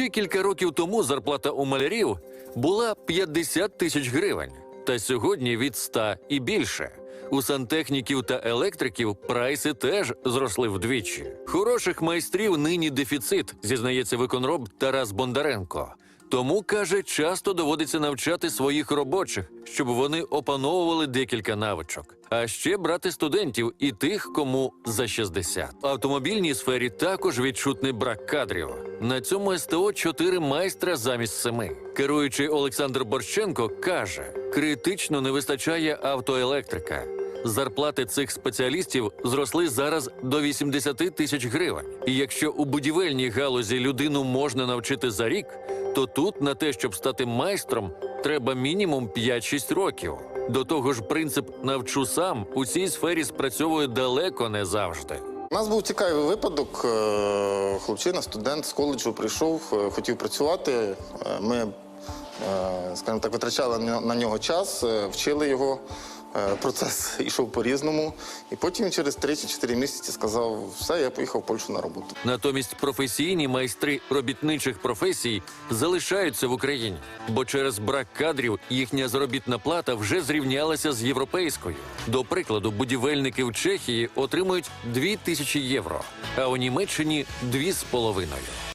Ще кілька років тому зарплата у малярів була 50 тисяч гривень, та сьогодні від 100 і більше. У сантехніків та електриків прайси теж зросли вдвічі. Хороших майстрів нині дефіцит, зізнається виконроб Тарас Бондаренко. Тому каже, часто доводиться навчати своїх робочих, щоб вони опановували декілька навичок. А ще брати студентів і тих, кому за 60. В автомобільній сфері також відчутний брак кадрів. На цьому СТО чотири майстра замість семи. Керуючий Олександр Борщенко каже: критично не вистачає автоелектрика. Зарплати цих спеціалістів зросли зараз до 80 тисяч гривень. І якщо у будівельній галузі людину можна навчити за рік, то тут на те, щоб стати майстром, треба мінімум 5-6 років. До того ж, принцип навчу сам у цій сфері спрацьовує далеко не завжди. У нас був цікавий випадок. Е, Хлопчина, студент з коледжу прийшов, е, хотів працювати. Е, Ми, скажімо так, витрачали на нього час, вчили його. Е, Процес йшов по-різному. І потім через 3 чи 4 місяці сказав: все, я поїхав в Польщу на роботу. Натомість професійні майстри робітничих професій залишаються в Україні, бо через брак кадрів їхня заробітна плата вже зрівнялася з європейською. До прикладу, будівельники в Чехії отримують 2 тисячі євро, а у Німеччині 2,5.